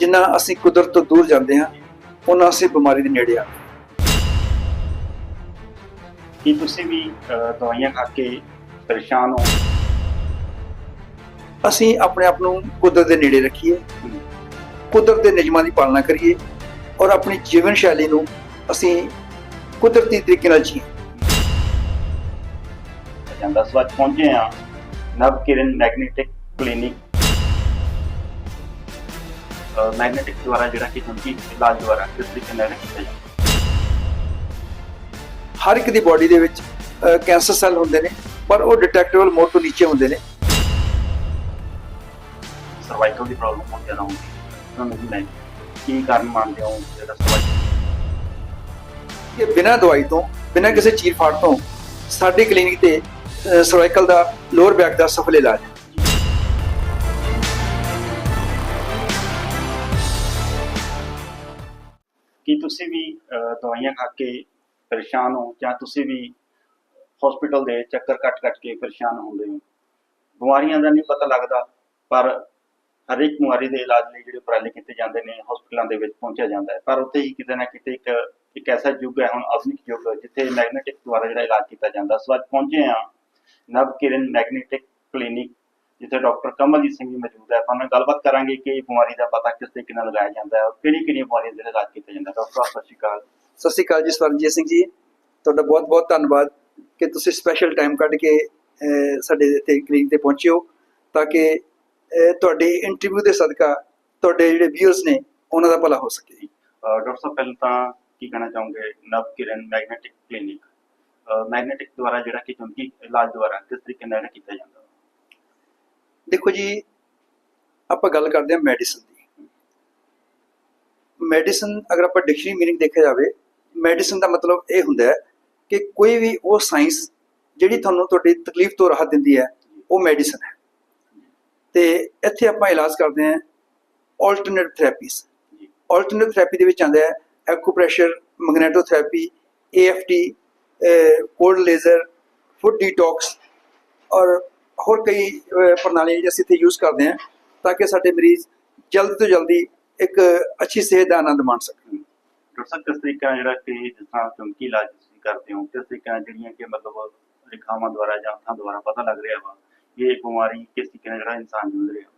ਜਿੰਨਾ ਅਸੀਂ ਕੁਦਰਤ ਤੋਂ ਦੂਰ ਜਾਂਦੇ ਹਾਂ ਉਹਨਾਂ ਅਸੀਂ ਬਿਮਾਰੀ ਦੇ ਨੇੜੇ ਆ। ਕੀ ਤੁਸੀਂ ਵੀ ਦਵਾਈਆਂ ਖਾ ਕੇ ਪਰੇਸ਼ਾਨ ਹੋ? ਅਸੀਂ ਆਪਣੇ ਆਪ ਨੂੰ ਕੁਦਰਤ ਦੇ ਨੇੜੇ ਰੱਖੀਏ ਕੁਦਰਤ ਦੇ ਨਿਯਮਾਂ ਦੀ ਪਾਲਣਾ ਕਰੀਏ ਔਰ ਆਪਣੀ ਜੀਵਨ ਸ਼ੈਲੀ ਨੂੰ ਅਸੀਂ ਕੁਦਰਤੀ ਤਰੀਕੇ ਨਾਲ ਜੀਏ। ਜਾਂਦਾ ਸੋ ਅੱਜ ਪਹੁੰਚੇ ਆ Nav Kiran magnetic clinic magnetic ਦੁਆਰਾ ਜਿਹੜਾ ਕਿ ਚਮਕੀ ਇਲਾਜ ਦੁਆਰਾ ਕਿਸ ਤਰੀਕੇ ਨਾਲ ਕੀਤਾ ਜਾਂਦਾ। ਹਰ ਇੱਕ ਦੀ ਬਾਡੀ ਦੇ ਵਿੱਚ ਕੈਂਸਰ ਸੈੱਲ ਹੁੰਦੇ ਨੇ ਪਰ ਉਹ ਡਿਟੈਕਟੇਬਲ ਮੋਡ ਤੋਂ ਨੀਚੇ ਹੁੰਦੇ ਨੇ। ਸਰਵਾਈਕਲ ਦੀ ਪ੍ਰੋਬਲਮ ਬਹੁਤ ਜ਼ਿਆਦਾ ਹੁੰਦੀ ਹੈ। ਤੁਹਾਨੂੰ ਲੈ ਕੀ ਕਾਰਨ ਮੰਨਦੇ ਹੋ ਜਿਹੜਾ ਸਰਵਾਈਕਲ ਕਿ ਬਿਨਾਂ ਦਵਾਈ ਤੋਂ ਬਿਨਾਂ ਕਿਸੇ ਚੀਰ ਫਾੜ ਤੋਂ ਸਾਡੀ ਕਲੀਨਿਕ ਤੇ ਸਰਵਾਈਕਲ ਦਾ ਲੋਅਰ ਬੈਕ ਦਾ ਸਫਲ ਇਲਾਜ। ਕੀ ਤੁਸੀਂ ਵੀ ਅਹ, ਦਵਾਈਆਂ ਖਾ ਕੇ ਪਰੇਸ਼ਾਨ ਹੋ ਜਾਂ ਤੁਸੀਂ ਵੀ ਹਸਪੀਟਲ ਦੇ ਚੱਕਰ ਕੱਟ ਕੱਟ ਕੇ ਪਰੇਸ਼ਾਨ ਹੁੰਦੇ ਹੋ? ਬਿਮਾਰੀਆਂ ਦਾ ਨਹੀਂ ਪਤਾ ਲੱਗਦਾ ਪਰ ਹਰੇਕ ਬਿਮਾਰੀ ਦੇ ਇਲਾਜ ਲਈ ਜਿਹੜੇ ਉਪਰਾਲੇ ਕੀਤੇ ਜਾਂਦੇ ਨੇ ਹਸਪੀਟਲਾਂ ਦੇ ਵਿੱਚ ਪਹੁੰਚਿਆ ਜਾਂਦਾ ਹੈ। ਪਰ ਉੱਥੇ ਹੀ ਕਿਤੇ ਨਾ ਕਿਤੇ ਇੱਕ ਇੱਕ ਐਸਾ ਯੁੱਗ ਹੈ ਹੁਣ ਆਧੁਨਿਕ ਯੁੱਗ ਜਿੱਥੇ ਮੈਗਨੇਟਿਕ ਦੁਆਰਾ ਜਿਹੜਾ ਇਲਾਜ ਕੀਤਾ ਜਾਂਦਾ। ਸੋ ਅੱਜ ਪਹੁੰਚੇ ਆ ਨਵ ਕਿਰਨ ਮੈਗਨੇਟਿਕ ਕਲੀਨਿਕ ਜਿੱਥੇ ਡਾਕਟਰ ਕਮਲਜੀਤ ਸਿੰਘ ਜੀ ਮੌਜੂਦ ਹੈ ਆਪਾਂ ਨਾਲ ਗੱਲਬਾਤ ਕਰਾਂਗੇ ਕਿ ਇਹ ਬਿਮਾਰੀ ਦਾ ਪਤਾ ਕਿਸ ਤਰੀਕੇ ਨਾਲ ਲਗਾਇਆ ਜਾਂਦਾ ਹੈ ਔਰ ਕਿਹੜੀ ਕਿਹੜੀਆਂ ਬਿਮਾਰੀਆਂ ਦਾ ਇਲਾਜ ਕੀਤਾ ਜਾਂਦਾ ਡਾਕਟਰ ਸਾਹਿਬ ਸਤਿ ਸ਼੍ਰੀ ਅਕਾਲ। ਸਤਿ ਸ਼੍ਰੀ ਅਕਾਲ ਜੀ ਸਵਰਨਜੀਤ ਸਿੰਘ ਜੀ। ਤੁਹਾਡਾ ਬਹੁਤ ਬਹੁਤ ਧੰਨਵਾਦ ਕਿ ਤੁਸੀਂ ਸਪੈਸ਼ਲ ਟਾਈਮ ਕੱਢ ਕੇ ਸਾਡੇ ਇੱਥੇ ਕਲੀਨਿਕ ਤੇ ਪਹੁੰਚੇ ਹੋ ਤਾਂ ਕਿ ਤੁਹਾਡੇ ਇੰਟਰਵਿਊ ਦੇ ਸਦਕਾ ਤੁਹਾਡੇ ਜਿਹੜੇ ਵਿਊਅਰਸ ਨੇ ਉਹਨਾਂ ਦਾ ਭਲਾ ਹੋ ਸਕੇ। ਅਹ ਡਾਕਟਰ ਸਾਹਿਬ ਪਹਿਲਾਂ ਤਾਂ ਕੀ ਕਹਿਣਾ ਚਾਹੋਗੇ? ਨਵ ਕਿਰਨ ਮੈਗਨੇਟਿਕ ਕਲੀਨਿਕ ਮੈਗਨੇਟਿਕ ਦੁਆਰਾ ਜਿਹੜਾ ਕਿ ਚਮਕੀ ਇਲਾਜ ਦੁਆਰਾ ਕਿਸ ਤਰੀਕੇ ਨਾਲ ਕੀਤਾ ਜਾਂਦਾ? ਦੇਖੋ ਜੀ ਆਪਾਂ ਗੱਲ ਕਰਦੇ ਹਾਂ ਮੈਡੀਸਨ ਦੀ। ਮੈਡੀਸਨ ਅਗਰ ਆਪਾਂ ਡਿਕਸ਼ਨਰੀ ਮੀਨਿੰਗ ਦੇਖਿਆ ਜਾਵੇ ਮੈਡੀਸਨ ਦਾ ਮਤਲਬ ਇਹ ਹੁੰਦਾ ਹੈ ਕਿ ਕੋਈ ਵੀ ਉਹ ਸਾਇੰਸ ਜਿਹੜੀ ਤੁਹਾਨੂੰ ਤੁਹਾਡੀ ਤਕਲੀਫ ਤੋਂ ਰਾਹਤ ਦਿੰਦੀ ਹੈ ਉਹ ਮੈਡੀਸਨ ਹੈ। ਤੇ ਇੱਥੇ ਆਪਾਂ ਇਲਾਜ ਕਰਦੇ ਹਾਂ ਆਲਟਰਨੇਟ ਥੈਰੇਪੀਜ਼ ਜੀ। ਆਲਟਰਨੇਟ ਥੈਰੇਪੀ ਦੇ ਵਿੱਚ ਆਉਂਦਾ ਹੈ acupressure magnetotherapy AFT cold laser food detox ਔਰ ਹੋਰ ਕਈ ਪ੍ਰਣਾਲੀਆਂ ਜਿਹੜੀ ਅਸੀਂ ਇੱਥੇ ਯੂਜ਼ ਕਰਦੇ ਹਾਂ ਤਾਂ ਕਿ ਸਾਡੇ ਮਰੀਜ਼ ਜਲਦੀ ਤੋਂ ਜਲਦੀ ਇੱਕ ਅੱਛੀ ਸਿਹਤ ਦਾ ਆਨੰਦ ਮਾਣ ਸਕਣ। ਡਾਕਟਰ ਸਾਹਿਬ ਕਿਸ ਤਰੀਕੇ ਜਿਹੜਾ ਕਿ ਜਿਸ ਤਰ੍ਹਾਂ ਚਮਕੀ ਇਲਾਜ ਤੁਸੀਂ ਕਰਦੇ ਹੋ ਕਿਸ ਤਰੀਕੇ ਜਿਹੜੀਆਂ ਕਿ ਮਤਲਬ ਰੇਖਾਵਾਂ ਦੁਆਰਾ ਜਾਂ ਅੱਖਾਂ ਦੁਆਰਾ ਪਤਾ ਲੱਗ ਰਿਹਾ ਵਾ ਇਹ ਬਿਮਾਰੀ ਕਿਸ ਤਰੀਕੇ ਨਾਲ ਜਿਹੜਾ ਇਨਸਾਨ ਜੂਝ ਰਿਹਾ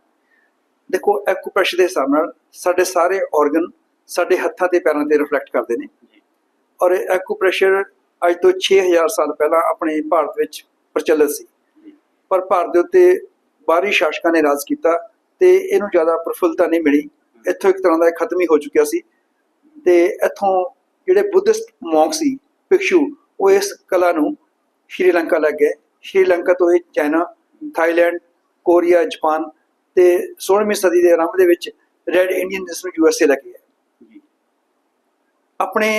ਦੇਖੋ ਐਕੂਪ੍ਰੈਸ਼ਰ ਦੇ ਹਿਸਾਬ ਨਾਲ ਸਾਡੇ ਸਾਰੇ ਆਰਗਨ ਸਾਡੇ ਹੱਥਾਂ ਤੇ ਪੈਰਾਂ ਤੇ ਰਿਫਲੈਕਟ ਕਰਦੇ ਨੇ। ਔਰ ਐਕੂਪ੍ਰੈਸ਼ਰ ਅੱਜ ਤੋਂ 6000 ਸਾਲ ਪਹਿਲਾਂ ਆਪਣੇ ਭਾਰਤ ਵਿੱਚ ਪ੍ਰਚਲਿਤ ਸੀ। ਪਰ ਭਾਰਤ ਦੇ ਉੱਤੇ ਬਾਹਰੀ ਸ਼ਾਸਕਾਂ ਨੇ ਰਾਜ ਕੀਤਾ ਤੇ ਇਹਨੂੰ ਜ਼ਿਆਦਾ ਪ੍ਰਫੁੱਲਤਾ ਨਹੀਂ ਮਿਲੀ। ਇੱਥੋਂ ਇੱਕ ਤਰ੍ਹਾਂ ਦਾ ਖਤਮ ਹੀ ਹੋ ਚੁੱਕਿਆ ਸੀ। ਤੇ ਇੱਥੋਂ ਜਿਹੜੇ ਬੁੱਧਿਸਟ ਮੌਂਕ ਸੀ ਭਿਕਸ਼ੂ ਉਹ ਇਸ ਕਲਾ ਨੂੰ ਸ਼੍ਰੀਲੰਕਾ ਲੈ ਗਏ। ਸ਼੍ਰੀਲੰਕਾ ਤੋਂ ਇਹ ਚਾਈਨਾ ਥਾਈਲੈਂਡ ਕੋਰੀਆ ਜਾਪਾਨ ਤੇ 16ਵੀਂ ਸਦੀ ਦੇ ਆਰੰਭ ਦੇ ਵਿੱਚ ਰੈਡ ਇੰਡੀਅਨ ਜਿਸ ਨੂੰ ਯੂਐਸਏ ਲੈ ਕੇ ਆਪਣੇ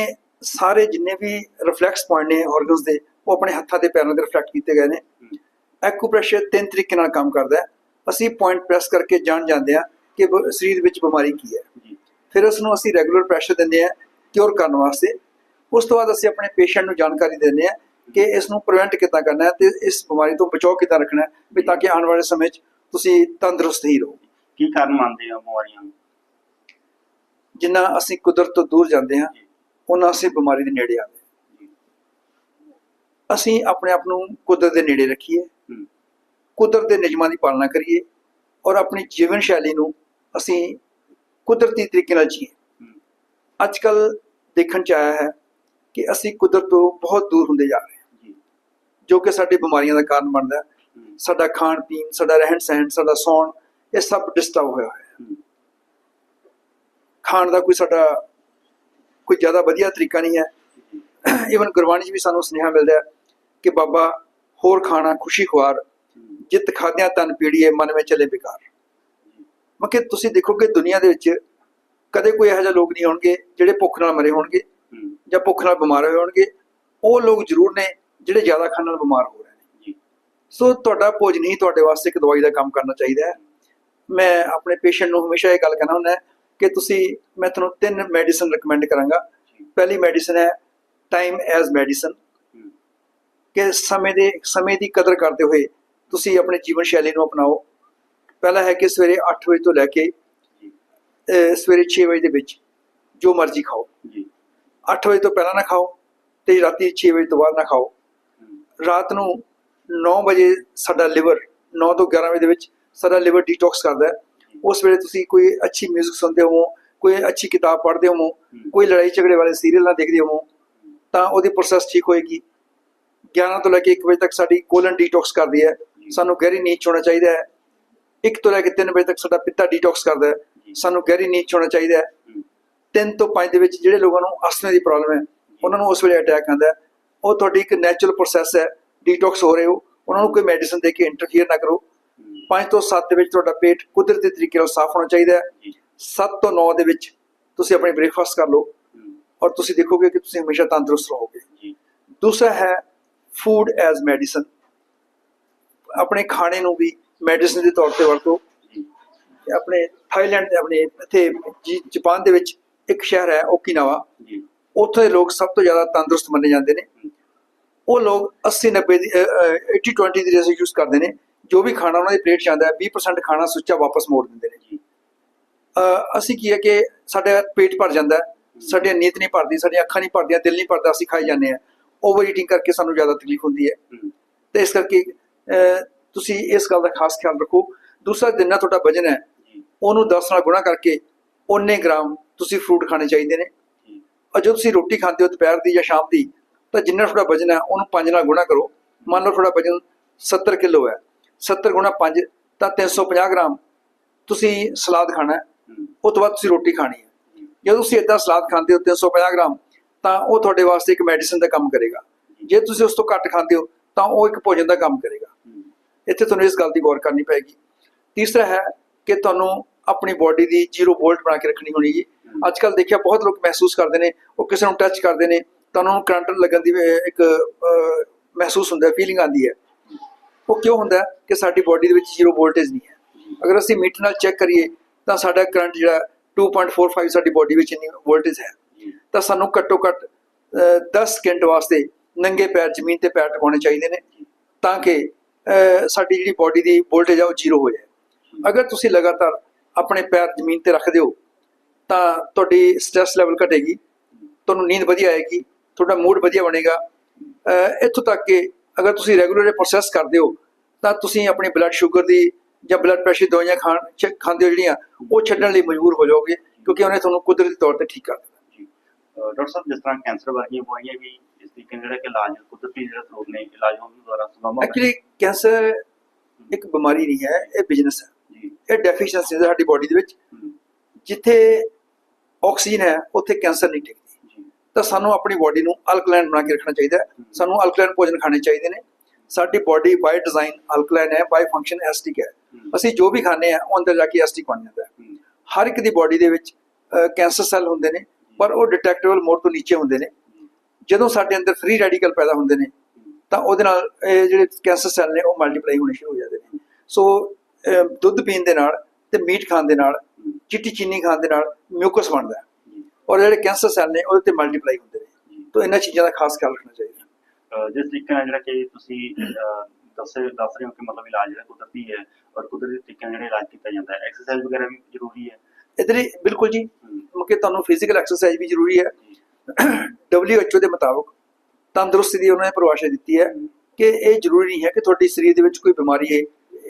ਸਾਰੇ ਜਿੰਨੇ ਵੀ ਰਿਫਲੈਕਸ ਪੁਆਇੰਟ ਨੇ ਆਰਗਨਸ ਦੇ ਉਹ ਆਪਣੇ ਹੱਥਾਂ ਤੇ ਪੈਰਾਂ ਤੇ ਰਿਫਲੈਕਟ ਕੀਤੇ ਗਏ ਨੇ। ਐਕੂਪ੍ਰੈਸ਼ਰ ਤਿੰਨ ਤਰੀਕੇ ਨਾਲ ਕੰਮ ਕਰਦਾ ਹੈ। ਅਸੀਂ ਪੁਆਇੰਟ ਪ੍ਰੈਸ ਕਰਕੇ ਜਾਣ ਜਾਂਦੇ ਹਾਂ ਕਿ ਸਰੀਰ ਵਿੱਚ ਬਿਮਾਰੀ ਕੀ ਹੈ। ਫਿਰ ਉਸ ਨੂੰ ਅਸੀਂ ਰੈਗੂਲਰ ਪ੍ਰੈਸ਼ਰ ਦਿੰਦੇ ਹਾਂ ਕਿਉਰ ਕਰਨ ਵਾਸਤੇ। ਉਸ ਤੋਂ ਬਾਅਦ ਅਸੀਂ ਆਪਣੇ ਪੇਸ਼ੈਂਟ ਨੂੰ ਜਾਣਕਾਰੀ ਦਿੰਦੇ ਹਾਂ ਕਿ ਇਸ ਨੂੰ ਪ੍ਰੀਵੈਂਟ ਕਿੱਦਾਂ ਕਰਨਾ ਹੈ ਤੇ ਇਸ ਬਿਮਾਰੀ ਤੋਂ ਬਚਾਓ ਕਿੱਦਾਂ ਰੱਖਣਾ ਹੈ ਵੀ ਤਾਂ ਕਿ ਆਉਣ ਵਾਲੇ ਸਮੇਂ 'ਚ ਤੁਸੀਂ ਤੰਦਰੁਸਤ ਹੀ ਰਹੋ। ਕੀ ਕਾਰਨ ਮੰਨਦੇ ਹੋ ਬਿਮਾਰੀਆਂ ਜਿੰਨਾ ਅਸੀਂ ਕੁਦਰਤ ਤੋਂ ਦੂਰ ਜਾਂਦੇ ਹਾਂ ਉਹਨਾਂ ਅਸੀਂ ਬਿਮਾਰੀ ਦੇ ਨੇੜੇ ਆਉਂਦੇ ਅਸੀਂ ਆਪਣੇ ਆਪ ਨੂੰ ਕੁਦਰਤ ਦੇ ਨੇੜੇ ਰੱਖੀਏ। ਕੁਦਰਤ ਦੇ ਨਿਯਮਾਂ ਦੀ ਪਾਲਣਾ ਕਰੀਏ ਔਰ ਆਪਣੀ ਜੀਵਨ ਸ਼ੈਲੀ ਨੂੰ ਅਸੀਂ ਕੁਦਰਤੀ ਤਰੀਕੇ ਨਾਲ ਜੀਏ। ਅੱਜ ਕੱਲ ਦੇਖਣ ਚ ਆਇਆ ਹੈ ਕਿ ਅਸੀਂ ਕੁਦਰਤ ਤੋਂ ਬਹੁਤ ਦੂਰ ਹੁੰਦੇ ਜਾ ਰਹੇ ਹਾਂ। ਜੀ। ਕਿ ਸਾਡੀ ਬਿਮਾਰੀਆਂ ਦਾ ਕਾਰਨ ਬਣਦਾ ਹੈ। ਸਾਡਾ ਖਾਣ ਪੀਣ ਸਾਡਾ ਰਹਿਣ ਸਹਿਣ ਸਾਡਾ ਸੌਣ ਇਹ ਸਭ ਡਿਸਟਰਬ ਹੋਇਆ ਹੋਇਆ ਹੈ। ਖਾਣ ਦਾ ਕੋਈ ਸਾਡਾ ਕੋਈ ਜ਼ਿਆਦਾ ਵਧੀਆ ਤਰੀਕਾ ਨਹੀਂ ਹੈ। ਇਵਨ ਗੁਰਬਾਣੀ 'ਚ ਵੀ ਸਾਨੂੰ ਸੁਨੇਹਾ ਮਿਲਦਾ ਹੈ ਕਿ ਬਾਬਾ ਹੋਰ ਖਾਣਾ ਖੁਸ਼ੀ ਖੁਆਰ ਜਿਤ ਖਾਦਿਆਂ ਤਨ ਪੀੜੀਏ ਮਨ ਵਿੱਚ ਚਲੇ ਬੇਕਾਰ ਜੀ, ਮੈਂ ਕਿ ਤੁਸੀਂ ਦੇਖੋਗੇ ਦੁਨੀਆ ਦੇ ਵਿੱਚ ਕਦੇ ਕੋਈ ਇਹੋ ਜਿਹੇ ਲੋਕ ਨਹੀਂ ਹੋਣਗੇ ਜਿਹੜੇ ਭੁੱਖ ਨਾਲ ਮਰੇ ਹੋਣਗੇ ਜਾਂ ਭੁੱਖ ਨਾਲ ਬਿਮਾਰ ਹੋਏ ਹੋਣਗੇ। ਉਹ ਲੋਕ ਜ਼ਰੂਰ ਨੇ ਜਿਹੜੇ ਜ਼ਿਆਦਾ ਖਾਣ ਨਾਲ ਬਿਮਾਰ ਹੋ ਰਹੇ ਨੇ। ਜੀ। ਸੋ ਤੁਹਾਡਾ ਭੋਜਨ ਹੀ ਤੁਹਾਡੇ ਵਾਸਤੇ ਇੱਕ ਦਵਾਈ ਦਾ ਕੰਮ ਕਰਨਾ ਚਾਹੀਦਾ ਹੈ। ਮੈਂ ਆਪਣੇ ਪੇਸ਼ੈਂਟ ਨੂੰ ਹਮੇਸ਼ਾ ਇਹ ਗੱਲ ਕਹਿਣਾ ਹੁੰਦਾ ਕਿ ਤੁਸੀਂ ਮੈਂ ਤੁਹਾਨੂੰ ਤਿੰਨ ਮੈਡੀਸਨ ਰეკਮੈਂਡ ਕਰਾਂਗਾ। ਪਹਿਲੀ ਮੈਡੀਸਨ ਹੈ ਟਾਈਮ ਐਜ਼ ਮੈਡੀਸਨ ਕਿ ਸਮੇਂ ਦੇ ਸਮੇਂ ਦੀ ਕਦਰ ਕਰਦੇ ਹੋਏ ਤੁਸੀਂ ਆਪਣੇ ਜੀਵਨ ਸ਼ੈਲੀ ਨੂੰ ਅਪਣਾਓ। ਪਹਿਲਾ ਹੈ ਕਿ ਸਵੇਰੇ 8 ਵਜੇ ਤੋਂ ਲੈ ਕੇ ਸਵੇਰੇ 6 ਵਜੇ ਦੇ ਵਿੱਚ ਜੋ ਮਰਜ਼ੀ ਖਾਓ। ਜੀ। 8 ਵਜੇ ਤੋਂ ਪਹਿਲਾਂ ਨਾ ਖਾਓ ਤੇ ਰਾਤੀ 6 ਵਜੇ ਤੋਂ ਬਾਅਦ ਨਾ ਖਾਓ। ਰਾਤ ਨੂੰ 9 ਵਜੇ ਸਾਡਾ ਲਿਵਰ 9 ਤੋਂ 11 ਵਜੇ ਦੇ ਵਿੱਚ ਸਾਡਾ ਲਿਵਰ ਡੀਟੌਕਸ ਕਰਦਾ ਹੈ। ਉਸ ਵੇਲੇ ਤੁਸੀਂ ਕੋਈ ਅੱਛੀ 뮤직 ਸੁਣਦੇ ਹੋ ਕੋਈ ਅੱਛੀ ਕਿਤਾਬ ਪੜ੍ਹਦੇ ਹੋ। ਕੋਈ ਲੜਾਈ ਝਗੜੇ ਵਾਲੇ ਸੀਰੀਅਲ ਨਾ ਦੇਖਦੇ ਹੋ ਤਾਂ ਉਹਦੀ ਪ੍ਰੋਸੈਸ ਠੀਕ ਹੋਏਗੀ। 11 ਤੋਂ ਲੈ ਕੇ 1 ਵਜੇ ਤੱਕ ਸਾਡੀ ਕੋਲਨ ਡੀਟੌਕਸ ਕਰਦੀ ਹੈ। ਸਾਨੂੰ ਗਹਿਰੀ ਨੀਂਦ ਹੋਣਾ ਚਾਹੀਦਾ ਹੈ। 1 ਤੋਂ ਲੈ ਕੇ 3 ਵਜੇ ਤੱਕ ਸਾਡਾ ਪਿੱਤਾ ਡੀਟੌਕਸ ਕਰਦਾ ਹੈ। ਸਾਨੂੰ ਗਹਿਰੀ ਨੀਂਦ 'ਚ ਹੋਣਾ ਚਾਹੀਦਾ ਹੈ। ਹਮ, 3 ਤੋਂ 5 ਦੇ ਵਿੱਚ ਜਿਹੜੇ ਲੋਕਾਂ ਨੂੰ ਅਸਥਮੇ ਦੀ ਪ੍ਰੋਬਲਮ ਹੈ ਉਹਨਾਂ ਨੂੰ ਉਸ ਵੇਲੇ ਅਟੈਕ ਆਉਂਦਾ ਹੈ। ਉਹ ਤੁਹਾਡੀ ਇੱਕ ਨੈਚੁਰਲ ਪ੍ਰੋਸੈਸ ਹੈ। ਡੀਟੌਕਸ ਹੋ ਰਹੇ ਹੋ। ਉਹਨਾਂ ਨੂੰ ਕੋਈ ਮੈਡੀਸਿਨ ਦੇ ਕੇ ਇੰਟਰਫੀਅਰ ਨਾ ਕਰੋ। ਹਮ, 5 ਤੋਂ 7 ਦੇ ਵਿੱਚ ਤੁਹਾਡਾ ਪੇਟ ਕੁਦਰਤੀ ਤਰੀਕੇ ਨਾਲ ਸਾਫ਼ ਹੋਣਾ ਚਾਹੀਦਾ ਹੈ। ਜੀ। 7 ਤੋਂ 9 ਦੇ ਵਿੱਚ ਤੁਸੀਂ ਆਪਣੀ ਬ੍ਰੇਕਫਾਸਟ ਕਰ ਲਓ। ਔਰ ਤੁਸੀਂ ਦੇਖੋਗੇ ਕਿ ਤੁਸੀਂ ਹਮੇਸ਼ਾ ਤੰਦਰੁਸਤ ਰਹੋਗੇ। ਦੂਸਰਾ ਹੈ ਫੂਡ ਐਜ਼ ਮੈਡੀਸਨ ਆਪਣੇ ਖਾਣੇ ਨੂੰ ਵੀ ਮੈਡੀਸਨ ਦੇ ਤੌਰ ਤੇ ਵਰਤੋ। ਆਪਣੇ ਥਾਈਲੈਂਡ ਦੇ ਆਪਣੇ ਇੱਥੇ ਜਾਪਾਨ ਦੇ ਵਿੱਚ ਇੱਕ ਸ਼ਹਿਰ ਹੈ ਓਕੀਨਾਵਾ। ਜੀ। ਉੱਥੇ ਦੇ ਲੋਕ ਸਭ ਤੋਂ ਜ਼ਿਆਦਾ ਤੰਦਰੁਸਤ ਮੰਨੇ ਜਾਂਦੇ ਨੇ। ਉਹ ਲੋਕ 80 90 ਦੀ 80 20 ਦੀ ਰੇਸ਼ੋ ਯੂਜ਼ ਕਰਦੇ ਨੇ। ਜੋ ਵੀ ਖਾਣਾ ਉਹਨਾਂ ਦੀ ਪਲੇਟ 'ਚ ਆਉਂਦਾ ਹੈ 20% ਖਾਣਾ ਸੁੱਚਾ ਵਾਪਸ ਮੋੜ ਦਿੰਦੇ ਨੇ। ਜੀ। ਅਸੀਂ ਕੀ ਹੈ ਕਿ ਸਾਡਾ ਪੇਟ ਭਰ ਜਾਂਦਾ ਹੈ ਸਾਡੀ ਨੀਤ ਨਹੀਂ ਭਰਦੀ ਸਾਡੀਆਂ ਅੱਖਾਂ ਨਹੀਂ ਭਰਦੀਆਂ ਦਿਲ ਨਹੀਂ ਭਰਦਾ ਅਸੀਂ ਖਾਈ ਜਾਂਦੇ ਆ ਓਵਰ ਈਟਿੰਗ ਕਰਕੇ ਸਾਨੂੰ ਜ਼ਿਆਦਾ ਤਕਲੀਫ ਹੁੰਦੀ ਹੈ। ਤੇ ਇਸ ਕਰਕੇ ਤੁਸੀਂ ਇਸ ਗੱਲ ਦਾ ਖਾਸ ਖਿਆਲ ਰੱਖੋ। ਦੂਸਰਾ ਜਿੰਨਾ ਤੁਹਾਡਾ ਵਜਨ ਹੈ ਉਹਨੂੰ 10 ਨਾਲ ਗੁਣਾ ਕਰਕੇ ਓਨੇ ਗ੍ਰਾਮ ਤੁਸੀਂ ਫਰੂਟ ਖਾਣੇ ਚਾਹੀਦੇ ਨੇ। ਜੀ। ਔਰ ਜਦੋਂ ਤੁਸੀਂ ਰੋਟੀ ਖਾਂਦੇ ਹੋ ਦੁਪਹਿਰ ਦੀ ਜਾਂ ਸ਼ਾਮ ਦੀ ਤਾਂ ਜਿੰਨਾ ਤੁਹਾਡਾ ਵਜਨ ਹੈ ਉਹਨੂੰ 5 ਨਾਲ ਗੁਣਾ ਕਰੋ। ਮੰਨ ਲਓ ਤੁਹਾਡਾ ਵਜਨ 70 ਕਿਲੋ ਹੈ। 70 ਗੁਣਾ 5 ਤਾਂ 350 ਗ੍ਰਾਮ ਤੁਸੀਂ ਸਲਾਦ ਖਾਣਾ ਹੈ। ਉਹ ਤੋਂ ਬਾਅਦ ਤੁਸੀਂ ਰੋਟੀ ਖਾਣੀ ਹੈ। ਜੀ। ਜਦੋਂ ਤੁਸੀਂ ਇਦਾਂ ਸਲਾਦ ਖਾਂਦੇ ਹੋ 350 ਗ੍ਰਾਮ ਤਾਂ ਉਹ ਤੁਹਾਡੇ ਵਾਸਤੇ ਇੱਕ ਮੈਡੀਸਿਨ ਦਾ ਕੰਮ ਕਰੇਗਾ। ਜੇ ਤੁਸੀਂ ਉਸ ਤੋਂ ਘੱਟ ਖਾਂਦੇ ਹੋ ਤਾਂ ਉਹ ਇੱਕ ਭੋਜਨ ਦਾ ਕੰਮ ਕਰੇਗਾ। ਇੱਥੇ ਤੁਹਾਨੂੰ ਇਸ ਗੱਲ ਦੀ ਗੌਰ ਕਰਨੀ ਪਏਗੀ। ਤੀਸਰਾ ਹੈ ਕਿ ਤੁਹਾਨੂੰ ਆਪਣੀ ਬਾਡੀ ਦੀ ਜ਼ੀਰੋ ਵੋਲਟ ਬਣਾ ਕੇ ਰੱਖਣੀ ਹੋਣੀ ਜੀ। ਅੱਜ ਕੱਲ ਦੇਖਿਆ ਬਹੁਤ ਲੋਕ ਮਹਿਸੂਸ ਕਰਦੇ ਨੇ ਉਹ ਕਿਸੇ ਨੂੰ ਟੱਚ ਕਰਦੇ ਨੇ ਤੁਹਾਨੂੰ ਕਰੰਟ ਲੱਗਣ ਦੀ ਇੱਕ ਮਹਿਸੂਸ ਹੁੰਦਾ ਫੀਲਿੰਗ ਆਉਂਦੀ ਹੈ। ਉਹ ਕਿਉਂ ਹੁੰਦਾ ਕਿ ਸਾਡੀ ਬਾਡੀ ਦੇ ਵਿੱਚ ਜ਼ੀਰੋ ਵੋਲਟੇਜ ਨਹੀਂ ਹੈ। ਅਗਰ ਅਸੀਂ ਮੀਟਰ ਨਾਲ ਚੈੱਕ ਕਰੀਏ ਤਾਂ ਸਾਡਾ ਕਰੰਟ ਜਿਹੜਾ 2.45 ਸਾਡੀ ਬਾਡੀ ਵਿੱਚ ਇੰਨੀ ਵੋਲਟੇਜ ਹੈ। ਤਾਂ ਸਾਨੂੰ ਘੱਟੋ ਘੱਟ ਅਹ, 10 ਸਕਿੰਟ ਵਾਸਤੇ ਨੰਗੇ ਪੈਰ ਜ਼ਮੀਨ ਤੇ ਪੈਰ ਟਿਕਾਉਣੇ ਚਾਹੀਦੇ ਨੇ ਤਾਂ ਕਿ ਸਾਡੀ ਜਿਹੜੀ ਬਾਡੀ ਦੀ ਵੋਲਟੇਜ ਆ ਉਹ ਜ਼ੀਰੋ ਹੋ ਜਾਏ। ਅਗਰ ਤੁਸੀਂ ਲਗਾਤਾਰ ਆਪਣੇ ਪੈਰ ਜ਼ਮੀਨ ਤੇ ਰੱਖਦੇ ਹੋ, ਤਾਂ ਤੁਹਾਡੀ ਸਟ੍ਰੈਸ ਲੈਵਲ ਘਟੇਗੀ, ਤੁਹਾਨੂੰ ਨੀਂਦ ਵਧੀਆ ਆਏਗੀ, ਤੁਹਾਡਾ ਮੂਡ ਵਧੀਆ ਬਣੇਗਾ। ਇੱਥੋਂ ਤੱਕ ਕਿ ਅਗਰ ਤੁਸੀਂ ਰੈਗੂਲਰ ਪ੍ਰੋਸੈਸ ਕਰਦੇ ਹੋ, ਤਾਂ ਤੁਸੀਂ ਆਪਣੀ ਬਲੱਡ ਸ਼ੂਗਰ ਦੀ ਜਾਂ ਬਲੱਡ ਪ੍ਰੈਸ਼ਰ ਦਵਾਈਆਂ ਖਾਣ ਖਾਂਦੇ ਹੋ ਜਿਹੜੀਆਂ, ਉਹ ਛੱਡਣ ਲਈ ਮਜਬੂਰ ਹੋ ਜਾਓਗੇ, ਕਿਉਂਕਿ ਉਹਨੇ ਤੁਹਾਨੂੰ ਕੁਦਰਤੀ ਤੌਰ ਤੇ ਠੀਕ ਕਰ ਦਿੱਤਾ। ਡਾਕਟਰ ਸਾਹਿਬ, ਜਿਸ ਤਰ੍ਹਾਂ ਕੈਂਸਰ ਵਰਗੀਆਂ ਬਿਮਾਰੀਆਂ ਵੀ ਇਸ ਤਰੀਕੇ ਨਾਲ ਜਿਹੜਾ ਕਿ ਇਲਾਜ ਕੁਦਰਤੀ ਜਿਹੜਾ ਸਰੋਤ ਨੇ ਇਲਾਜ ਹੋਣ ਦੁਆਰਾ ਸੰਭਵ ਹੈ ਐਕਚੁਅਲੀ ਕੈਂਸਰ ਇੱਕ ਬਿਮਾਰੀ ਨਹੀਂ ਹੈ ਇਹ ਬਿਜ਼ਨਸ ਹੈ। ਜੀ। ਇਹ ਡੈਫੀਸ਼ੀਐਂਸੀ ਹੈ ਸਾਡੀ ਬਾਡੀ ਦੇ ਵਿੱਚ। ਹਮ, ਜਿੱਥੇ ਆਕਸੀਜਨ ਹੈ ਉੱਥੇ ਕੈਂਸਰ ਨਹੀਂ ਟਿਕਦੀ। ਜੀ। ਤਾਂ ਸਾਨੂੰ ਆਪਣੀ ਬਾਡੀ ਨੂੰ ਅਲਕਲਾਈਨ ਬਣਾ ਕੇ ਰੱਖਣਾ ਚਾਹੀਦਾ ਹੈ। ਸਾਨੂੰ ਅਲਕਲਾਈਨ ਭੋਜਨ ਖਾਣੇ ਚਾਹੀਦੇ ਨੇ। ਸਾਡੀ ਬਾਡੀ ਬਾਈ ਡਿਜ਼ਾਈਨ ਅਲਕਲਾਈਨ ਹੈ ਬਾਈ ਫੰਕਸ਼ਨ ਐਸਟਿਕ ਹੈ। ਅਸੀਂ ਜੋ ਵੀ ਖਾਂਦੇ ਆ ਉਹ ਅੰਦਰ ਜਾ ਕੇ ਐਸਟਿਕ ਬਣ ਜਾਂਦਾ ਹੈ। ਹਰ ਇੱਕ ਦੀ ਬਾਡੀ ਦੇ ਵਿੱਚ ਕੈਂਸਰ ਸੈੱਲ ਹੁੰਦੇ ਨੇ ਪਰ ਉਹ ਡਿਟੈਕਟੇਬਲ ਮੋਡ ਤੋਂ ਨੀਚੇ ਹੁੰਦੇ ਨੇ। ਜਦੋਂ ਸਾਡੇ ਅੰਦਰ ਫ੍ਰੀ ਰੈਡੀਕਲ ਪੈਦਾ ਹੁੰਦੇ ਨੇ ਤਾਂ ਉਹਦੇ ਨਾਲ ਇਹ ਜਿਹੜੇ ਕੈਂਸਰ ਸੈੱਲ ਨੇ ਉਹ ਮਲਟੀਪਲਾਈ ਹੋਣੇ ਸ਼ੁਰੂ ਹੋ ਜਾਂਦੇ ਨੇ। ਸੋ ਦੁੱਧ ਪੀਣ ਦੇ ਨਾਲ ਤੇ ਮੀਟ ਖਾਣ ਦੇ ਨਾਲ ਚਿੱਟੀ ਚੀਨੀ ਖਾਣ ਦੇ ਨਾਲ ਮਿਊਕਸ ਬਣਦਾ ਔਰ ਜਿਹੜੇ ਕੈਂਸਰ ਸੈੱਲ ਨੇ ਉਹਦੇ ਤੇ ਮਲਟੀਪਲਾਈ ਹੁੰਦੇ ਨੇ। ਤਾਂ ਇਹਨਾਂ ਚੀਜ਼ਾਂ ਦਾ ਖਾਸ ਖਿਆਲ ਰੱਖਣਾ ਚਾਹੀਦਾ। ਜਿਸ ਤਰੀਕੇ ਨਾਲ ਜਿਹੜਾ ਕਿ ਤੁਸੀਂ ਦੱਸ ਦੱਸ ਰਹੇ ਹੋ ਕਿ ਮਤਲਬ ਇਲਾਜ ਜਿਹੜਾ ਕੁਦਰਤੀ ਹੈ ਔਰ ਕੁਦਰਤੀ ਤਰੀਕੇ ਨਾਲ ਜਿਹੜਾ ਇਲਾਜ ਕੀਤਾ ਜਾਂਦਾ ਹੈ। ਐਕਸਰਸਾਈਜ਼ ਵਗੈਰਾ ਵੀ ਜ਼ਰੂਰੀ ਹੈ? ਲਈ ਬਿਲਕੁਲ ਜੀ। ਹਮ, ਕਿ ਤੁਹਾਨੂੰ ਫਿਜ਼ੀਕਲ ਐਕਸਰਸਾਈਜ਼ ਵੀ ਜ਼ਰੂਰੀ ਹੈ। WHO ਦੇ ਮੁਤਾਬਕ ਤੰਦਰੁਸਤੀ ਦੀ ਉਹਨਾਂ ਨੇ ਪਰਿਭਾਸ਼ਾ ਦਿੱਤੀ ਹੈ ਕਿ ਇਹ ਜ਼ਰੂਰੀ ਨਹੀਂ ਹੈ ਕਿ ਤੁਹਾਡੇ ਸਰੀਰ ਦੇ ਵਿੱਚ ਕੋਈ ਬਿਮਾਰੀ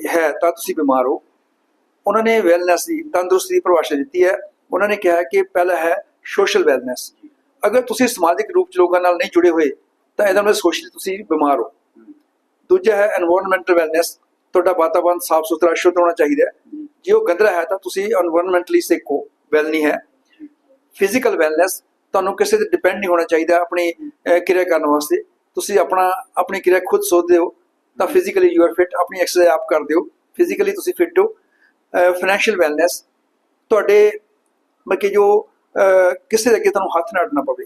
ਹੈ ਤਾਂ ਤੁਸੀਂ ਬਿਮਾਰ ਹੋ। ਉਹਨਾਂ ਨੇ ਵੈਲਨੈਸ ਦੀ, ਤੰਦਰੁਸਤੀ ਦੀ ਪਰਿਭਾਸ਼ਾ ਦਿੱਤੀ ਹੈ। ਉਹਨਾਂ ਨੇ ਕਿਹਾ ਕਿ ਪਹਿਲਾ ਹੈ ਸੋਸ਼ਲ ਵੈਲਨੈਸ ਅਗਰ ਤੁਸੀਂ ਸਮਾਜਿਕ ਰੂਪ ਚ ਲੋਕਾਂ ਨਾਲ ਨਹੀਂ ਜੁੜੇ ਹੋਏ, ਤਾਂ ਇਹਦਾ ਮਤਲਬ ਸੋਸ਼ਲ ਤੁਸੀਂ ਬਿਮਾਰ ਹੋ। ਦੂਜਾ ਹੈ এনवायरमेंटਲ ਵੈਲਨੈਸ ਤੁਹਾਡਾ ਵਾਤਾਵਰਨ ਸਾਫ਼ ਸੁਥਰਾ, ਸ਼ੁੱਧ ਹੋਣਾ ਚਾਹੀਦਾ ਜੇ ਉਹ ਗੰਦਲਾ ਹੈ ਤਾਂ ਤੁਸੀਂ এনवायरमेंटਲੀ ਸਿੱਖ ਵੈਲ ਨਹੀਂ ਹੈ। ਫਿਜ਼ੀਕਲ ਵੈਲਨੈਸ ਤੁਹਾਨੂੰ ਕਿਸੇ ਤੇ ਡਿਪੈਂਡ ਨਹੀਂ ਹੋਣਾ ਚਾਹੀਦਾ ਆਪਣੀ ਕਿਰਿਆ ਕਰਨ ਵਾਸਤੇ। ਤੁਸੀਂ ਆਪਣਾ, ਆਪਣੀ ਕਿਰਿਆ ਖੁਦ ਸੋਚਦੇ ਹੋ, ਤਾਂ ਫਿਜ਼ੀਕਲੀ ਯੂ ਆਰ ਫਿਟ ਆਪਣੀ ਐਕਸਰਸਾਈਜ਼ ਆਪ ਕਰਦੇ ਹੋ। ਫਿਜ਼ੀਕਲੀ ਤੁਸੀਂ ਫਿਟ ਹੋ। ਫਾਈਨੈਂਸ਼ੀਅਲ ਵੈਲਨੈਸ ਤੁਹਾਡੇ, ਮਤਲਬ ਕਿ ਜੋ ਕਿਸੇ ਦੇ ਅੱਗੇ ਤੁਹਾਨੂੰ ਹੱਥ ਨਾ ਅਡਣਾ ਪਵੇ।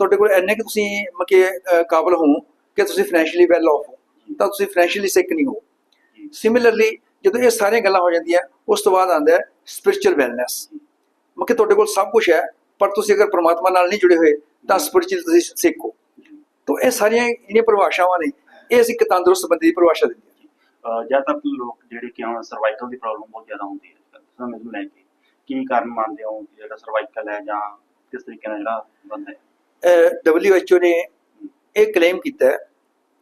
ਤੁਹਾਡੇ ਕੋਲ ਇੰਨੇ ਕਿ ਤੁਸੀਂ, ਮਤਲਬ ਕਿ ਕਾਬਲ ਹੋ ਕਿ ਤੁਸੀਂ ਫਾਈਨੈਂਸ਼ੀਅਲੀ ਵੈਲ ਆਫ ਹੋ, ਤਾਂ ਤੁਸੀਂ ਫਾਈਨੈਂਸ਼ੀਅਲੀ ਸਿੱਕ ਨਹੀਂ ਹੋ। ਸਿਮਿਲਰਲੀ ਜਦੋਂ ਇਹ ਸਾਰੀਆਂ ਗੱਲਾਂ ਹੋ ਜਾਂਦੀਆਂ, ਉਸ ਤੋਂ ਬਾਅਦ ਆਉਂਦਾ ਹੈ ਸਪਿਰਚੁਅਲ ਵੈਲਨੈਸ ਮਤਲਬ ਕਿ ਤੁਹਾਡੇ ਕੋਲ ਸਭ ਕੁਝ ਹੈ ਪਰ ਤੁਸੀਂ ਅਗਰ ਪ੍ਰਮਾਤਮਾ ਨਾਲ ਨਹੀਂ ਜੁੜੇ ਹੋਏ ਤਾਂ ਸਪਿਰਚੁਅਲ ਤੁਸੀਂ ਸਿੱਖ ਤਾਂ ਇਹ ਸਾਰੀਆਂ ਜਿਹੜੀਆਂ ਪਰਿਭਾਸ਼ਾਵਾਂ ਨੇ ਇਹ ਅਸੀਂ ਇੱਕ ਤੰਦਰੁਸਤ ਬੰਦੇ ਦੀ ਪਰਿਭਾਸ਼ਾ ਦਿੰਦੀ ਹੈ। ਜ਼ਿਆਦਾਤਰ ਲੋਕ ਜਿਹੜੇ ਕਿ ਹੁਣ ਸਰਵਾਈਕਲ ਦੀ ਪ੍ਰੋਬਲਮ ਬਹੁਤ ਜ਼ਿਆਦਾ ਹੁੰਦੀ ਹੈ। ਇਸ ਸਮੇਂ ਨੂੰ ਲੈ ਕੇ ਕੀ ਕਾਰਨ ਮੰਨਦੇ ਹੋ ਕਿ ਜਿਹੜਾ ਸਰਵਾਈਕਲ ਹੈ ਜਾਂ ਕਿਸ ਤਰੀਕੇ ਨਾਲ ਜਿਹੜਾ ਬੰਦਾ ਹੈ? WHO ਨੇ ਇਹ ਕਲੇਮ ਕੀਤਾ ਹੈ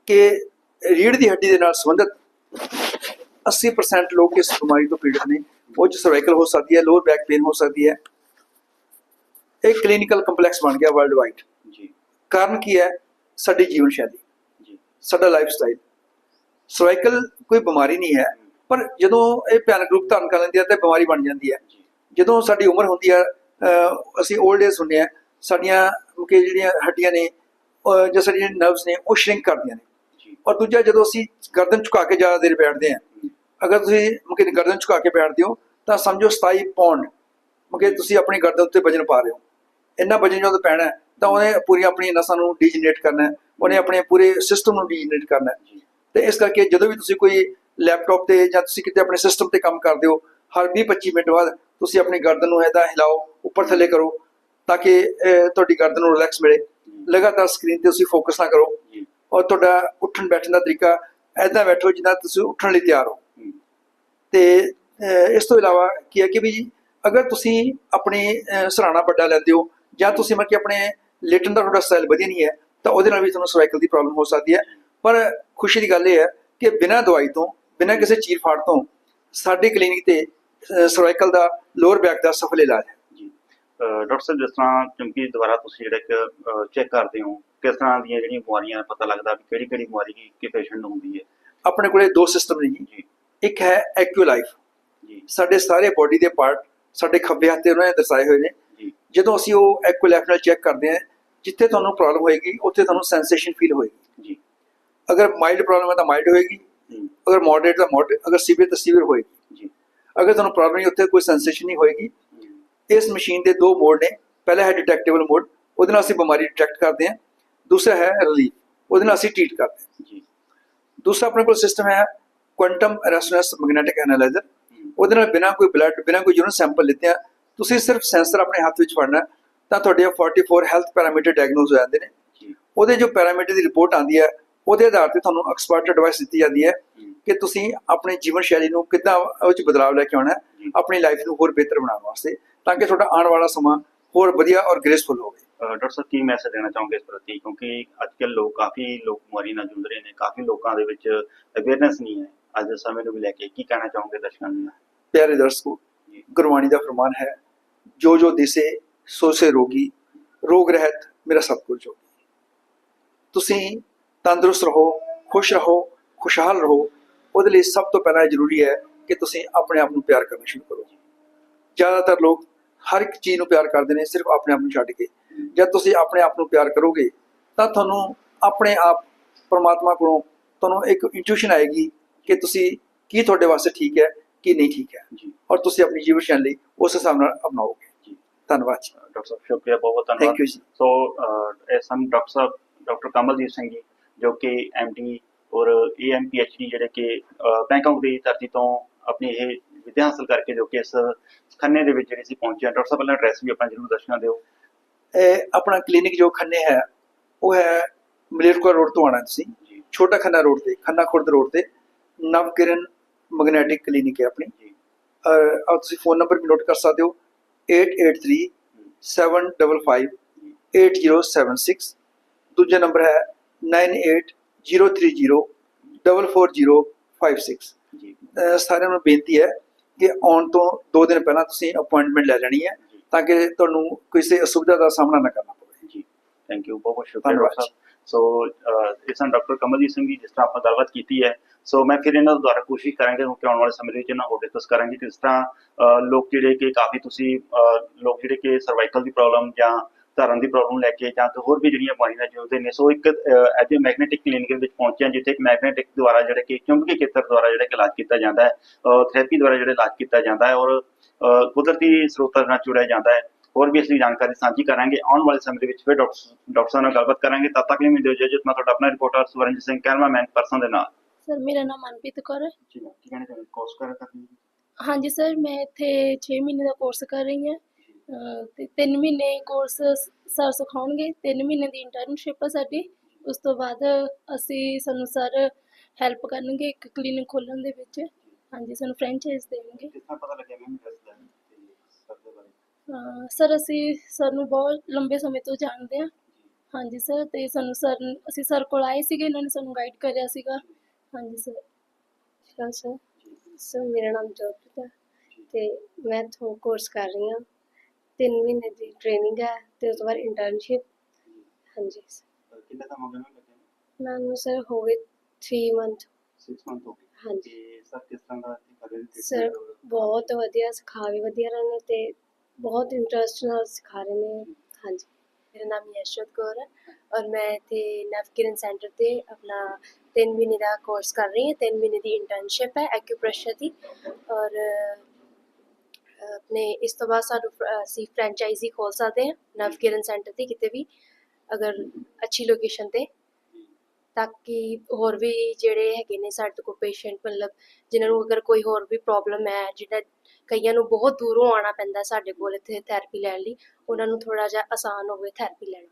ਕਿ ਰੀੜ੍ਹ ਦੀ ਹੱਡੀ ਦੇ ਨਾਲ ਸੰਬੰਧਿਤ 80% ਲੋਕ ਇਸ ਬਿਮਾਰੀ ਤੋਂ ਪੀੜਤ ਨੇ। ਉਹ ਚ ਸਰਵਾਈਕਲ ਹੋ ਸਕਦੀ ਹੈ ਲੋਅਰ ਬੈਕ ਪੇਨ ਹੋ ਸਕਦੀ ਹੈ। ਇਹ ਕਲੀਨਿਕਲ ਕੰਪਲੈਕਸ ਬਣ ਗਿਆ ਵਰਲਡ ਵਾਈਡ ਜੀ। ਕਾਰਨ ਕੀ ਹੈ? ਸਾਡੀ ਜੀਵਨ ਸ਼ੈਲੀ। ਜੀ। ਸਾਡਾ ਲਾਈਫ ਸਟਾਈਲ ਸਰਵਾਈਕਲ ਕੋਈ ਬਿਮਾਰੀ ਨਹੀਂ ਹੈ ਪਰ ਜਦੋਂ ਇਹ ਭਿਆਨਕ ਰੂਪ ਧਾਰਨ ਕਰ ਲੈਂਦੀ ਹੈ ਤਾਂ ਬਿਮਾਰੀ ਬਣ ਜਾਂਦੀ ਹੈ। ਜਦੋਂ ਸਾਡੀ ਉਮਰ ਹੁੰਦੀ ਹੈ ਅਸੀਂ 올ਡ ਏਜ ਹੁੰਦੇ ਆ ਸਾਡੀਆਂ ਕਿ ਜਿਹੜੀਆਂ ਹੱਡੀਆਂ ਨੇ ਜਾਂ ਸਾਡੀਆਂ ਨਰਵਸ ਨੇ ਉਹ ਸ਼ਰਿੰਕ ਕਰਦੀਆਂ ਨੇ। ਔਰ ਦੂਜਾ ਜਦੋਂ ਅਸੀਂ ਗਰਦਨ ਝੁਕਾ ਕੇ ਜ਼ਿਆਦਾ ਦੇਰ ਬੈਠਦੇ ਆ ਅਗਰ ਤੁਸੀਂ ਮਤਲਬ ਗਰਦਨ ਝੁਕਾ ਕੇ ਬੈਠਦੇ ਹੋ ਤਾਂ ਸਮਝੋ 27 ਪੌਂਡ ਮਤਲਬ ਤੁਸੀਂ ਆਪਣੀ ਗਰਦਨ ਉੱਤੇ ਵਜਨ ਪਾ ਰਹੇ ਹੋ। ਇੰਨਾ ਵਜਨ ਜਦੋਂ ਪੈਣਾ ਤਾਂ ਉਹਨੇ ਪੂਰੀ ਆਪਣੀ ਨਸਾਂ ਨੂੰ ਡੀਜਨਰੇਟ ਕਰਨਾ ਉਹਨੇ ਆਪਣੇ ਪੂਰੇ ਸਿਸਟਮ ਨੂੰ ਡੀਜਨਰੇਟ ਕਰਨਾ ਹੈ। ਤੇ ਇਸ ਕਰਕੇ ਜਦੋਂ ਵੀ ਤੁਸੀਂ ਕੋਈ ਲੈਪਟਾਪ ਤੇ ਜਾਂ ਤੁਸੀਂ ਕਿਤੇ ਆਪਣੇ ਸਿਸਟਮ ਤੇ ਕੰਮ ਕਰਦੇ ਹੋ ਹਰ 20-25 ਮਿੰਟ ਬਾਅਦ ਤੁਸੀਂ ਆਪਣੀ ਗਰਦਨ ਨੂੰ ਏਦਾਂ ਹਿਲਾਓ ਉੱਪਰ ਥੱਲੇ ਕਰੋ ਤਾਂ ਕਿ ਤੁਹਾਡੀ ਗਰਦਨ ਨੂੰ ਰਿਲੈਕਸ ਮਿਲੇ। ਲਗਾਤਾਰ ਸਕਰੀਨ ਤੇ ਤੁਸੀਂ ਫੋਕਸ ਨਾ ਕਰੋ। ਔਰ ਤੁਹਾਡਾ ਉੱਠਣ ਬੈਠਣ ਦਾ ਤਰੀਕਾ ਏਦਾਂ ਬੈਠੋ ਜਿੱਦਾਂ ਤੁਸੀਂ ਉੱਠਣ ਲਈ ਤਿਆਰ ਹੋ। ਹਮ, ਤੇ ਇਸ ਤੋਂ ਇਲਾਵਾ ਕੀ ਹੈ ਕਿ ਵੀ ਅਗਰ ਤੁਸੀਂ ਆਪਣੇ ਸਰਾਣਾ ਵੱਡਾ ਲੈਂਦੇ ਹੋ ਜਾਂ ਤੁਸੀਂ ਮਤਲਬ ਕਿ ਆਪਣੇ ਲੇਟਣ ਦਾ ਤੁਹਾਡਾ ਸਟਾਈਲ ਵਧੀਆ ਨਹੀਂ ਹੈ ਤਾਂ ਉਹਦੇ ਨਾਲ ਵੀ ਤੁਹਾਨੂੰ ਸਰਵਾਈਕਲ ਦੀ ਪ੍ਰੋਬਲਮ ਹੋ ਸਕਦੀ ਹੈ। ਪਰ ਖੁਸ਼ੀ ਦੀ ਗੱਲ ਇਹ ਹੈ ਕਿ ਬਿਨਾਂ ਦਵਾਈ ਤੋਂ ਬਿਨਾਂ ਕਿਸੇ ਚੀਰ ਫਾੜ ਤੋਂ ਸਾਡੇ ਕਲੀਨਿਕ ਤੇ ਸਰਵਾਈਕਲ ਦਾ ਲੋਅਰ ਬੈਕ ਦਾ ਸਫਲ ਇਲਾਜ ਹੈ। ਡਾਕਟਰ ਸਾਹਿਬ ਜਿਸ ਤਰ੍ਹਾਂ ਕਿਉਂਕਿ ਦੁਬਾਰਾ ਤੁਸੀਂ ਜਿਹੜਾ ਇੱਕ ਚੈੱਕ ਕਰਦੇ ਹੋ ਕਿਸ ਤਰ੍ਹਾਂ ਦੀਆਂ ਜਿਹੜੀਆਂ ਬਿਮਾਰੀਆਂ ਪਤਾ ਲੱਗਦਾ ਵੀ ਕਿਹੜੀ ਕਿਹੜੀ ਬਿਮਾਰੀ ਕੀ ਕਿ ਪੇਸ਼ੈਂਟ ਨੂੰ ਹੁੰਦੀ ਹੈ? ਆਪਣੇ ਕੋਲੇ ਦੋ ਸਿਸਟਮ ਨੇ ਜੀ। ਇੱਕ ਹੈ ਐਕਿਊਲਾਈਫ ਜੀ। ਸਾਡੇ ਸਾਰੇ ਬੋਡੀ ਦੇ ਪਾਰਟ ਸਾਡੇ ਖੱਬੇ ਹੱਥ ਤੇ ਉਹਨਾਂ ਨੇ ਦਰਸਾਏ ਹੋਏ ਨੇ। ਜਦੋਂ ਅਸੀਂ ਉਹ ਐਕਿਊਲਾਈਫ ਨਾਲ ਚੈੱਕ ਕਰਦੇ ਹਾਂ ਜਿੱਥੇ ਤੁਹਾਨੂੰ ਪ੍ਰੋਬਲਮ ਹੋਏਗੀ ਉੱਥੇ ਤੁਹਾਨੂੰ ਸੈਂਸੇਸ਼ਨ ਫੀਲ ਹੋਏਗੀ। ਜੀ। ਅਗਰ ਮਾਈਲਡ ਪ੍ਰੋਬਲਮ ਹੈ ਤਾਂ ਮਾਈਲਡ ਹੋਏਗੀ। ਅਗਰ ਮੋਡਰੇਟ ਤਾਂ ਮੋਡਰੇਟ ਅਗਰ ਸੀਵੀਅਰ ਤਾਂ ਸੀਵੀਅਰ ਹੋਏਗੀ। ਜੀ। ਅਗਰ ਤੁਹਾਨੂੰ ਪ੍ਰੋਬਲਮ ਨਹੀਂ ਉੱਥੇ ਕੋਈ ਸੈਂਸੇਸ਼ਨ ਨਹੀਂ ਹੋਏਗੀ। ਇਸ ਮਸ਼ੀਨ ਦੇ ਦੋ ਮੋਡ ਨੇ। ਪਹਿਲਾ ਹੈ ਡਿਟੈਕਟੇਬਲ ਮੋਡ ਉਹਦੇ ਨਾਲ ਅਸੀਂ ਬਿਮਾਰੀ ਡਿਟੈਕਟ ਕਰਦੇ ਹਾਂ। ਦੂਸਰਾ ਹੈ ਰਿਲੀਫ ਉਹਦੇ ਨਾਲ ਅਸੀਂ ਟ੍ਰੀਟ ਕਰਦੇ ਹਾਂ। ਜੀ। ਦੂਸਰਾ ਆਪਣੇ ਕੋਲ ਸਿਸਟਮ ਹੈ ਕੁਆਂਟਮ ਰੈਜ਼ੋਨੈਂਸ ਮੈਗਨੈਟਿਕ ਐਨਾਲਾਈਜ਼ਰ ਉਹਦੇ ਨਾਲ ਬਿਨਾਂ ਕੋਈ ਬਲੱਡ ਬਿਨਾਂ ਕੋਈ ਯੂਰਿਨ ਸੈਂਪਲ ਲਿੱਤੇ ਆ ਤੁਸੀਂ ਸਿਰਫ ਸੈਂਸਰ ਆਪਣੇ ਹੱਥ ਵਿੱਚ ਫੜਨਾ ਤਾਂ ਤੁਹਾਡੇ 44 ਹੈਲਥ ਪੈਰਾਮੀਟਰ ਡਾਇਗਨੋਸ ਹੋ ਜਾਂਦੇ ਨੇ। ਉਹਦੇ ਜੋ ਪੈਰਾਮੀਟਰ ਦੀ ਰਿਪੋਰਟ ਆਉਂਦੀ ਹੈ ਉਹਦੇ ਆਧਾਰ ਤੇ ਤੁਹਾਨੂੰ ਐਕਸਪਰਟ ਐਡਵਾਈਸ ਦਿੱਤੀ ਜਾਂਦੀ ਹੈ ਕਿ ਤੁਸੀਂ ਆਪਣੀ ਜੀਵਨ ਸ਼ੈਲੀ ਨੂੰ ਕਿੱਦਾਂ ਉਹ ਚ ਬਦਲਾਅ ਲੈ ਕੇ ਆਉਣਾ ਹੈ। ਆਪਣੀ ਲਾਈਫ ਨੂੰ ਹੋਰ ਬਿਹਤਰ ਬਣਾਉਣ ਵਾਸਤੇ ਤਾਂ ਕਿ ਤੁਹਾਡਾ ਆਉਣ ਵਾਲਾ ਸਮਾਂ ਹੋਰ ਵਧੀਆ ਔਰ ਗ੍ਰੇਸਫੁਲ ਹੋਵੇ। ਡਾਕਟਰ ਸਾਹਿਬ ਕੀ ਮੈਸੇਜ ਦੇਣਾ ਚਾਹੋਗੇ ਇਸ ਪ੍ਰਤੀ? ਕਿਉਂਕਿ ਅੱਜਕੱਲ ਲੋਕ ਕਾਫੀ ਲੋਕ ਬਿਮਾਰੀ ਨਾਲ ਜੂਝ ਰਹੇ ਨੇ ਕਾਫੀ ਲੋਕਾਂ ਦੇ ਵਿੱਚ ਅਵੇਅਰਨੈਸ ਨਹੀਂ ਹੈ। ਅੱਜ ਦੇ ਸਮੇਂ ਨੂੰ ਵੀ ਲੈ ਕੇ ਕੀ ਕਹਿਣਾ ਚਾਹੋਗੇ ਦਰਸ਼ਕਾਂ ਨੂੰ? ਪਿਆਰੇ ਦਰਸ਼ਕੋ ਗੁਰਬਾਣੀ ਦਾ ਫਰਮਾਨ ਹੈ ਜੋ ਜੋ ਦਿਸੇ ਸੋ ਸੇ ਰੋਗੀ ਰੋਗ ਰਹਿਤ ਮੇਰਾ ਸਭ ਕੁਝ ਜੋ। ਤੁਸੀਂ ਤੰਦਰੁਸਤ ਰਹੋ ਖੁਸ਼ ਰਹੋ ਖੁਸ਼ਹਾਲ ਰਹੋ। ਉਹਦੇ ਲਈ ਸਭ ਤੋਂ ਪਹਿਲਾਂ ਇਹ ਜ਼ਰੂਰੀ ਹੈ ਕਿ ਤੁਸੀਂ ਆਪਣੇ ਆਪ ਨੂੰ ਪਿਆਰ ਕਰਨਾ ਸ਼ੁਰੂ ਕਰੋ। ਜ਼ਿਆਦਾਤਰ ਲੋਕ ਹਰ ਇੱਕ ਚੀਜ਼ ਨੂੰ ਪਿਆਰ ਕਰਦੇ ਨੇ ਸਿਰਫ ਆਪਣੇ ਆਪ ਨੂੰ ਛੱਡ ਕੇ। ਜਦ ਤੁਸੀਂ ਆਪਣੇ ਆਪ ਨੂੰ ਪਿਆਰ ਕਰੋਗੇ ਤਾਂ ਤੁਹਾਨੂੰ ਆਪਣੇ ਆਪ ਪਰਮਾਤਮਾ ਕੋਲੋਂ ਤੁਹਾਨੂੰ ਇੱਕ ਇੰਟੂਇਸ਼ਨ ਆਏਗੀ ਕਿ ਤੁਸੀਂ ਕੀ ਤੁਹਾਡੇ ਵਾਸਤੇ ਠੀਕ ਹੈ ਕੀ ਨਹੀਂ ਠੀਕ ਹੈ। ਜੀ। ਔਰ ਤੁਸੀਂ ਆਪਣੀ ਜੀਵਨ ਸ਼ੈਲੀ ਉਸ ਹਿਸਾਬ ਨਾਲ ਅਪਣਾਓਗੇ। ਧੰਨਵਾਦ ਜੀ। ਡਾਕਟਰ ਸਾਹਿਬ ਸ਼ੁਕਰੀਆ ਬਹੁਤ ਧੰਨਵਾਦ। ਥੈਂਕ ਯੂ ਜੀ। ਸੋ ਇਹ ਸਨ ਡਾਕਟਰ ਸਾਹਿਬ ਡਾਕਟਰ ਕਮਲਜੀਤ ਸਿੰਘ ਜੀ ਜੋ ਕਿ ਐਮਡੀ ਔਰ ਏਐਮਪੀਐਚਡੀ ਜਿਹੜੇ ਕਿ ਬੈਂਕਾਕ ਦੀ ਧਰਤੀ ਤੋਂ ਆਪਣੀ ਇਹ ਵਿਦਿਆ ਹਾਸਲ ਕਰਕੇ ਜੋ ਕਿ ਇਸ ਖੰਨੇ ਦੇ ਵਿੱਚ ਜਿਹੜੇ ਸੀ ਪਹੁੰਚੇ ਆ। ਡਾਕਟਰ ਸਾਹਿਬ ਪਹਿਲਾਂ ਐਡਰੈਸ ਵੀ ਆਪਣਾ ਜਰੂਰ ਦਰਸ਼ਕਾਂ ਦਿਓ। ਇਹ ਆਪਣਾ ਕਲੀਨਿਕ ਜੋ ਖੰਨੇ ਹੈ ਉਹ ਹੈ ਮਲੇਰਕੋਟਲਾ ਰੋਡ ਤੋਂ ਆਣਾ ਤੁਸੀਂ। ਛੋਟਾ ਖੰਨਾ ਰੋਡ ਤੇ ਖੰਨਾ ਖੁਰਦ ਰੋਡ ਤੇ ਨਵਕਿਰਨ ਮੈਗਨੈਟਿਕ ਕਲੀਨਿਕ ਹੈ ਆਪਣੀ। ਔਰ ਤੁਸੀਂ ਫੋਨ ਨੰਬਰ ਵੀ ਨੋਟ ਕਰ ਸਕਦੇ ਹੋ। 883 755 8076 ਦੂਜਾ ਨੰਬਰ ਹੈ 9803 44056 ਜੀ। ਸਾਰਿਆਂ ਨੂੰ ਬੇਨਤੀ ਹੈ ਕਿ ਆਉਣ ਤੋਂ 2 ਦਿਨ ਪਹਿਲਾਂ ਤੁਸੀਂ ਅਪਾਇੰਟਮੈਂਟ ਲੈ ਲੈਣੀ ਹੈ ਤਾਂ ਕਿ ਤੁਹਾਨੂੰ ਕਿਸੇ ਅਸੁਵਿਧਾ ਦਾ ਸਾਹਮਣਾ ਨਾ ਕਰਨਾ ਪਵੇ। ਜੀ। ਥੈਂਕ ਯੂ ਬਹੁਤ ਬਹੁਤ ਸ਼ੁਕਰੀਆ ਸੋ ਅਹ, ਇਹ ਸਨ ਡਾਕਟਰ ਕਮਲਜੀਤ ਸਿੰਘ ਜੀ ਜਿਸ ਤਰ੍ਹਾਂ ਆਪਾਂ ਗੱਲਬਾਤ ਕੀਤੀ ਹੈ ਸੋ ਮੈਂ ਫਿਰ ਇਹਨਾਂ ਦੁਆਰਾ ਕੋਸ਼ਿਸ਼ ਕਰਾਂਗੇ ਕਿ ਆਉਣ ਵਾਲੇ ਸਮੇਂ ਦੇ ਵਿੱਚ ਇਹਨਾਂ ਹੋਰ ਡਿਸਕਸ ਕਰਾਂਗੇ ਕਿ ਜਿਸ ਤਰ੍ਹਾਂ ਲੋਕ ਜਿਹੜੇ ਕਿ ਕਾਫੀ ਤੁਸੀਂ ਲੋਕ ਜਿਹੜੇ ਕਿ ਸਰਵਾਈਕਲ ਦੀ ਪ੍ਰੋਬਲਮ ਜਾਂ ਧਰਨ ਦੀ ਪ੍ਰੋਬਲਮ ਲੈ ਕੇ ਜਾਂ ਹੋਰ ਵੀ ਜਿਹੜੀਆਂ ਬਿਮਾਰੀਆਂ ਨਾਲ ਨੇ ਸੋ ਇੱਕ ਐਜ ਮੈਗਨੈਟਿਕ ਕਲੀਨਿਕ ਵਿੱਚ ਪਹੁੰਚਿਆ ਜਿੱਥੇ ਇੱਕ ਮੈਗਨੇਟਿਕ ਦੁਆਰਾ ਜਿਹੜੇ ਕਿ ਚੁੰਬਕੀ ਖੇਤਰ ਦੁਆਰਾ ਜਿਹੜਾ ਕਿ ਇਲਾਜ ਕੀਤਾ ਜਾਂਦਾ ਹੈ ਥੈਰੇਪੀ ਦੁਆਰਾ ਜਿਹੜਾ ਇਲਾਜ ਕੀਤਾ ਜਾਂਦਾ ਹੈ ਔਰ ਕੁਦਰਤੀ ਸਰੋਤਾਂ ਨਾਲ ਜੁੜਿਆ ਜਾਂਦਾ ਹੈ। ਹੋਰ ਵੀ ਅਸੀਂ ਜਾਣਕਾਰੀ ਸਾਂਝੀ ਕਰਾਂਗੇ। ਆਉਣ ਵਾਲੇ ਸਮੇਂ ਦੇ ਵਿੱਚ ਫਿਰ ਡਾਕਟਰ ਡਾਕਟਰ ਸਾਹਿਬ ਨਾਲ ਗੱਲਬਾਤ ਕਰਾਂਗੇ। ਤਦ ਤੱਕ ਲਈ ਮੈਨੂੰ ਇਜਾਜ਼ਤ ਮੈਂ ਤੁਹਾਡਾ ਆਪਣਾ reporter Suvarnjit Singh cameraman person ਦੇ ਨਾਲ। ਸਰ ਮੇਰਾ ਨਾਮ ਮਨਪ੍ਰੀਤ ਕੌਰ ਹੈ। ਜੀ ਕੀ ਕਹਿਣਾ ਚਾਹੁੰਦੇ ਕੋਰਸ ਕਰ ਸਕਦੇ ਹਾਂਜੀ ਸਰ ਮੈਂ ਇੱਥੇ 6 ਮਹੀਨੇ ਦਾ ਕੋਰਸ ਕਰ ਰਹੀ ਹਾਂ। ਤੇ 3 ਮਹੀਨੇ ਕੋਰਸ ਸਰ ਸਿਖਾਉਣਗੇ। 3 ਮਹੀਨੇ ਦੀ ਇੰਟਰਨਸ਼ਿਪ ਹੈ ਸਾਡੀ। ਉਸ ਤੋਂ ਬਾਅਦ ਅਸੀਂ ਸਾਨੂੰ ਸਰ ਹੈਲਪ ਕਰਨਗੇ ਇੱਕ ਕਲੀਨਿਕ ਖੋਲ੍ਹਣ ਦੇ ਵਿੱਚ। ਹਾਂਜੀ ਸਾਨੂੰ ਫਰੈਂਚਾਈਜ਼ ਦੇਣਗੇ। ਤਰ੍ਹਾਂ ਪਤਾ ਲੱਗਿਆ ਮੈਨੂੰ ਸਰ ਅਸੀਂ ਸਰ ਨੂੰ ਬਹੁਤ ਲੰਬੇ ਸਮੇਂ ਤੋਂ ਜਾਣਦੇ ਹਾਂ। ਹਾਂਜੀ ਸਰ ਤੇ ਸਾਨੂੰ ਸਰ ਅਸੀਂ ਸਰ ਕੋਲ ਆਏ ਸੀਗੇ ਇਹਨਾਂ ਨੇ ਸਾਨੂੰ ਗਾਈਡ ਕਰਿਆ ਸੀਗਾ। ਹਾਂਜੀ ਸਰ। Sir sir. ਸਰ ਮੇਰਾ ਨਾਮ ਜੋਤਿਤ ਹੈ ਤੇ ਮੈਂ ਤੋਂ ਕੋਰਸ ਕਰ ਰਹੀ ਹਾਂ। ਤਿੰਨ ਮਹੀਨੇ ਦੀ ਟ੍ਰੇਨਿੰਗ ਹੈ ਤੇ ਉਸ ਤੋਂ ਬਾਅਦ ਇੰਟਰਨਸ਼ਿਪ ਹਾਂਜੀ ਕਿੰਨੇ ਦਾ ਮਗਰ ਨੂੰ ਲੱਗੇ ਨੇ? ਮੈਨੂੰ ਸਰ ਹੋ ਗਏ 3 ਮੰਥ 6 ਮੰਥ ਹੋ ਗਏ। ਹਾਂਜੀ। ਸਰ ਕਿਸ ਤਰ੍ਹਾਂ ਦਾ ਕਰ ਰਹੇ ਸਰ? ਬਹੁਤ ਵਧੀਆ ਸਿਖਾ ਵੀ ਵਧੀਆ ਰਹੇ ਨੇ ਤੇ ਬਹੁਤ ਇੰਟਰਸਟ ਨਾਲ ਸਿਖਾ ਰਹੇ ਨੇ ਹਾਂਜੀ ਮੇਰਾ ਨਾਮ ਯਸ਼ਵਤ ਕੌਰ ਹੈ ਔਰ ਮੈਂ ਇੱਥੇ ਨਵਕਿਰਨ ਸੈਂਟਰ ਤੇ ਆਪਣਾ 3 ਮਹੀਨੇ ਦਾ ਕੋਰਸ ਕਰ ਰਹੀ ਹਾਂ 3 ਮਹੀਨੇ ਦੀ ਇੰਟਰਨਸ਼ਿਪ ਹੈ ਐਕਿਊਪ੍ਰੈਸ਼ਰ ਦੀ ਔਰ ਅਹ, ਆਪਣੇ ਇਸ ਤੋਂ ਬਾਅਦ ਸਾਨੂੰ ਫ- ਅਸੀਂ ਫਰੈਂਚਾਈਜ਼ੀ ਖੋਲ ਸਕਦੇ ਹਾਂ ਨਵਕਿਰਨ ਸੈਂਟਰ ਤੇ ਕਿਤੇ ਵੀ ਅਗਰ ਅੱਛੀ ਲੋਕੇਸ਼ਨ ਤੇ ਤਾਂ ਕਿ ਹੋਰ ਵੀ ਜਿਹੜੇ ਹੈਗੇ ਨੇ ਸਾਡੇ ਕੋਲ ਪੇਸ਼ੈਂਟ ਮਤਲਬ ਜਿਨ੍ਹਾਂ ਨੂੰ ਅਗਰ ਕੋਈ ਹੋਰ ਵੀ ਪ੍ਰੋਬਲਮ ਹੈ, ਜਿਹੜਾ ਕਈਆਂ ਨੂੰ ਬਹੁਤ ਦੂਰੋਂ ਆਉਣਾ ਪੈਂਦਾ ਸਾਡੇ ਕੋਲ ਇੱਥੇ ਥੈਰੇਪੀ ਲੈਣ ਲਈ, ਉਹਨਾਂ ਨੂੰ ਥੋੜਾ ਜਿਹਾ ਆਸਾਨ ਹੋਵੇ ਥੈਰੇਪੀ ਲੈਣਾ।